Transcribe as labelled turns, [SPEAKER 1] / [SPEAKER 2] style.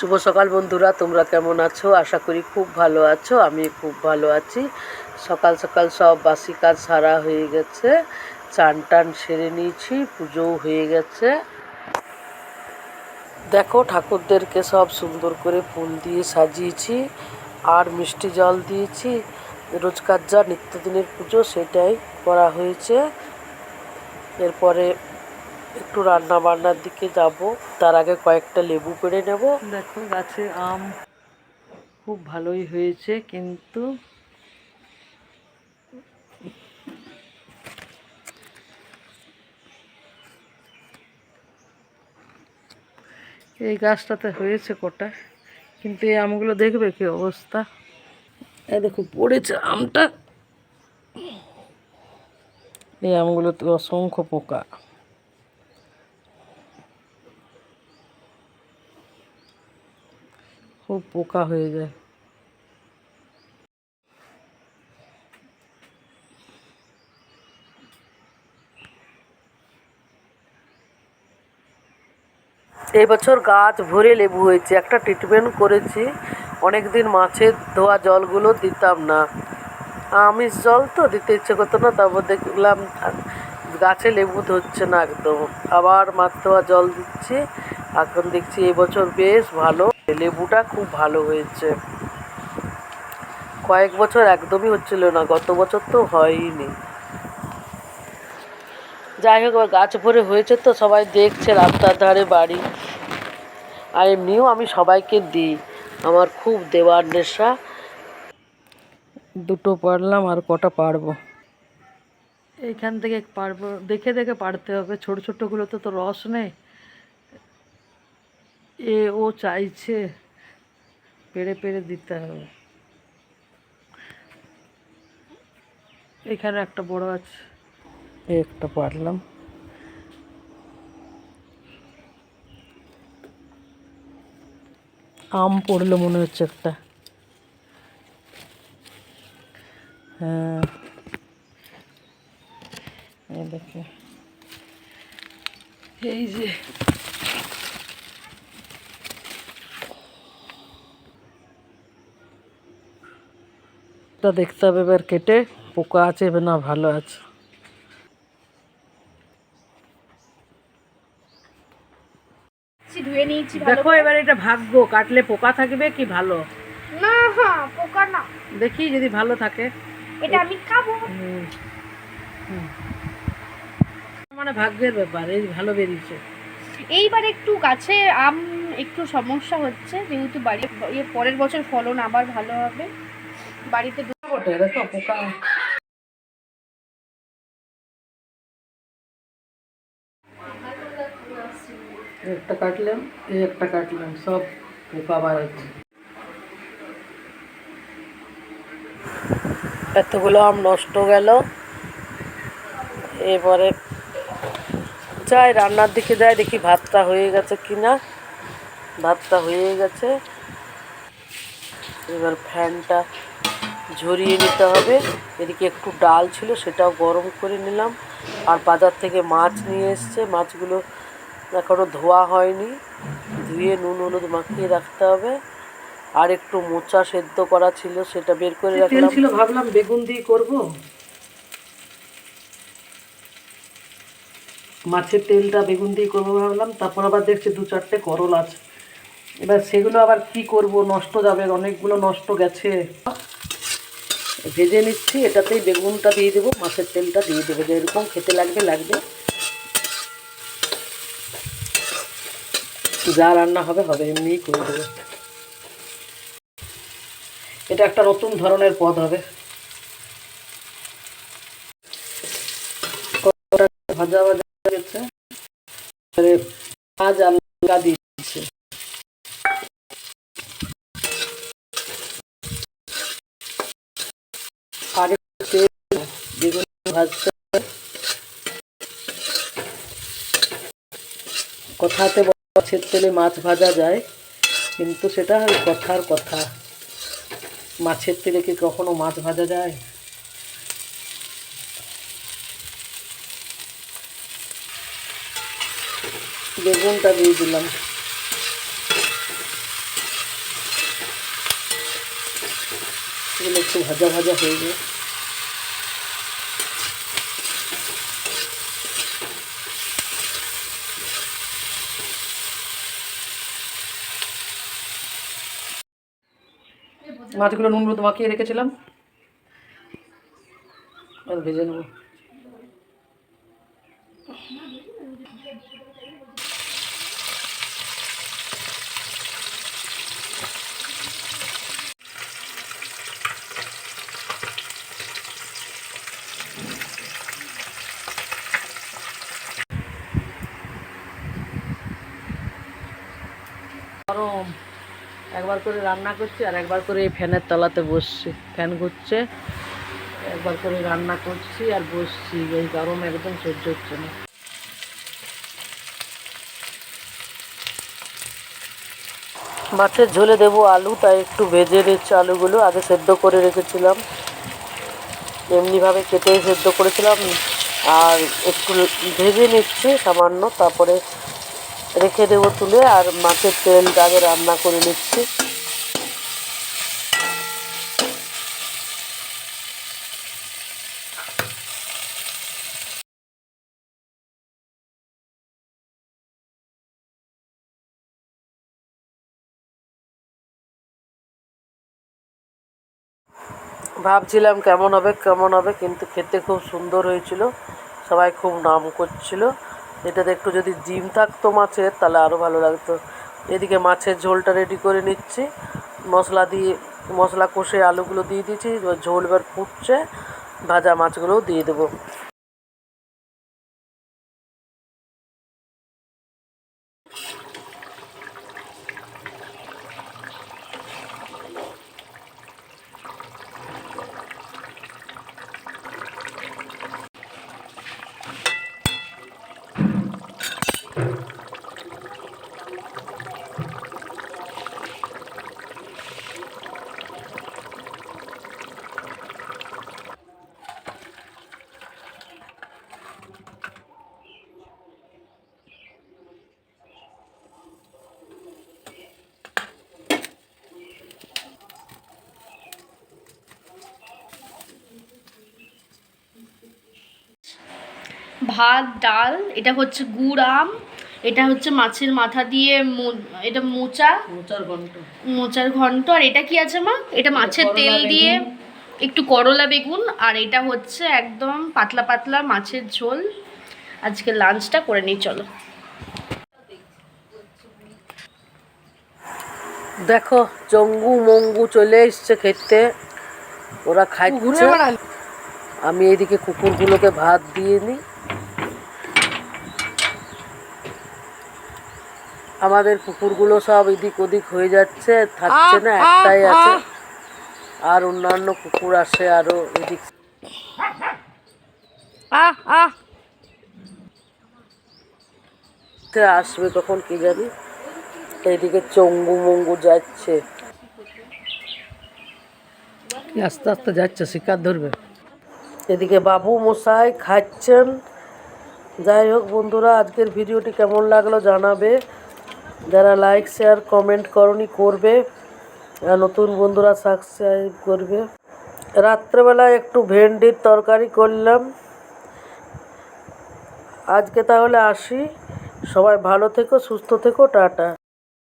[SPEAKER 1] শুভ সকাল বন্ধুরা, তোমরা কেমন আছো? আশা করি খুব ভালো আছো, আমি খুব ভালো আছি। সকাল সকাল সব বাসি কাজ সারা হয়ে গেছে, চান টান সেরে নিয়েছি, পুজোও হয়ে গেছে। দেখো, ঠাকুরদেরকে সব সুন্দর করে ফুল দিয়ে সাজিয়েছি, আর মিষ্টি জল দিয়েছি। রোজকার যা নিত্যদিনের পুজো, সেটাই করা হয়েছে। এরপরে একটু রান্না বান্নার দিকে যাব। তার আগে কয়েকটা লেবু পেড়ে নেব। দেখো, গাছে আম খুব ভালোই হয়েছে, কিন্তু এই গাছটাতে হয়েছে কটা, কিন্তু এই আমগুলো দেখবে কি অবস্থা? এই দেখো, পড়েছে আমটা। এই আমগুলোতে অসংখ্য পোকা। খুব পোকা হয়ে যায়। এই বছর গাছ ভরে লেবু হয়েছে। একটা ট্রিটমেন্ট করেছি। অনেক দিন মাছের ধোয়া জলগুলো দিতাম না। আমিষ জল তো দিতে ইচ্ছে করতো না, তারপর দেখলাম গাছে লেবু ধরছে না একদম। আবার মাছ ধোয়া জল দিচ্ছি। এখন দেখছি এবছর বেশ ভালো। লেবুটা খুব ভালো হয়েছে। কয়েক বছর একদমই হচ্ছিল না গত বছর তো হয়নি। যাই হোক গাছ ভরে হয়েছে তো সবাই দেখছে রাস্তার ধারে বাড়ি। আর এমনিও আমি সবাইকে দিই আমার খুব দেওয়ার নেশা। দুটো পারলাম আর কটা পারব। এইখান থেকে পারব দেখে দেখে পারতে হবে ছোট ছোটোগুলোতে তো রস নেই। এ ও চাইছে পেরে পেরে দিতে হবে। এখানে একটা বড় আছে। একটা পারলাম। আম পড়ল মনে হচ্ছে একটা। হ্যাঁ। দেখে। এই যে এটা দেখতে হবে এবার কেটে পোকা আছে এবার না ভালো আছে।
[SPEAKER 2] ধুয়ে নিয়েছি
[SPEAKER 1] দেখো এবার এটা ভাগ্য কাটলে পোকা থাকবে কি ভালো?
[SPEAKER 2] না হ্যাঁ পোকা না।
[SPEAKER 1] দেখি যদি ভালো থাকে।
[SPEAKER 2] এটা আমি খাব।
[SPEAKER 1] মানে ভাগ্যের ব্যাপার এই ভালো বেরিয়েছে।
[SPEAKER 2] এইবার একটু গাছে আম একটু সমস্যা হচ্ছে যেহেতু বাড়ি পরের বছর ফলন আবার ভালো হবে। বাড়িতে দু-
[SPEAKER 1] বটে, দেখো পোকা। একটা কাটলাম, এই একটা কাটলাম, সব পোকা বাড়াচ্ছে। এতগুলো আম নষ্ট গেল। এবারে যাই, রান্নার দিকে যাই, দেখি ভাতটা হয়ে গেছে কিনা। ভাতটা হয়ে গেছে। এবার ফ্যানটা ঝরিয়ে নিতে হবে। এদিকে একটু ডাল ছিল সেটাও গরম করে নিলাম। আর বাজার থেকে মাছ নিয়ে এসছে। মাছগুলো এখনও ধোয়া হয়নি। ধুয়ে নুন হলুদ মাখিয়ে রাখতে হবে। আর একটু মোচা সেদ্ধ করা ছিল সেটা বের করে রাখলাম। ছিল ভাবলাম বেগুন দিয়ে করব। মাছের তেলটা বেগুন দিয়ে করব ভাবলাম। তারপর আবার দেখছি দু চারটে করল আছে। এবার সেগুলো আবার কি করব? নষ্ট যাবে অনেকগুলো নষ্ট গেছে। ভেজে নিচ্ছি, এটাতেই বেগুনটা দিয়ে দেবো, মাছের তেলটা দিয়ে দেবো, যেরকম খেতে লাগবে লাগবে। যা রান্না হবে হবে, এমনিই করে দেবো। এটা একটা নতুন ধরনের পদ হবে। ভাজা ভাজা গেছে। পেঁয়াজ লঙ্কা দিয়ে কথাতে মাছের তেলে মাছ ভাজা যায়, কিন্তু সেটা কথার কথা। মাছের তেলে কি কখনো মাছ ভাজা যায়? বেগুনটা দিয়ে দিলাম। একটু ভাজা ভাজা হয়ে যায়। মাছগুলো নুন হলুদ মাখিয়ে রেখেছিলাম। ভেজে নেব গরম একবার করে রান্না করছি আর একবার করে এই ফ্যানের তলাতে বসছি। ফ্যান ঘুরছে, একবার করে রান্না করছি আর বসছি। এই গরম একদম সহ্য হচ্ছে না। মাছের ঝোলে দেবো আলু, তাই একটু ভেজে নিচ্ছি আলুগুলো। আগে সেদ্ধ করে রেখেছিলাম। এমনিভাবে কেটে সেদ্ধ করেছিলাম। আর একটু ভেজে নিচ্ছি সামান্য, তারপরে রেখে দেবো তুলে, আর মাছের তেলটা আগে রান্না করে নিচ্ছি। ভাবছিলাম কেমন হবে কেমন হবে, কিন্তু খেতে খুব সুন্দর হয়েছিল। সবাই খুব নাম করছিল। এটাতে একটু যদি ডিম থাকতো মাছের, তাহলে আরও ভালো লাগতো। এদিকে মাছের ঝোলটা রেডি করে নিচ্ছি। মশলা দিয়ে, মশলা কষে আলুগুলো দিয়ে দিচ্ছি ঝোল এবার ফুটছে। ভাজা মাছগুলোও দিয়ে দেবো।
[SPEAKER 2] ভাত ডাল এটা হচ্ছে গুড় আম এটা হচ্ছে মাছের মাথা দিয়ে মো- এটা মোচা।
[SPEAKER 1] মোচার ঘন্ট।
[SPEAKER 2] মোচার ঘন্ট আর এটা কি আছে মা? এটা মাছের তেল দিয়ে একটু করলা বেগুন আর এটা হচ্ছে একদম পাতলা পাতলা মাছের ঝোল। আজকে লাঞ্চটা করে নিই চলো।
[SPEAKER 1] দেখো জঙ্গু মঙ্গু চলে এসছে খেতে। ওরা খাচ্ছে আমি এদিকে কুকুরগুলোকে ভাত দিয়ে নিই। আমাদের কুকুরগুলো সব এদিক ওদিক হয়ে যাচ্ছে থাকছে না একটাই আছে। আর অন্যান্য কুকুর আসে আরও এদিক। আসবে কখন কি জানি এইদিকে চঙ্গু মঙ্গু যাচ্ছে। আস্তে আস্তে যাচ্ছে শিকার ধরবে। এদিকে বাবু মশাই খাচ্ছেন। যাই হোক বন্ধুরা আজকের ভিডিওটি কেমন লাগল জানাবে। যারা লাইক শেয়ার কমেন্ট করনি, করবে। আর নতুন বন্ধুরা সাবস্ক্রাইব করবে। রাত্রেবেলা একটু ভেন্ডির তরকারি করলাম। আজকে তাহলে আসি। সবাই ভালো থেকো, সুস্থ থেকো, টাটা।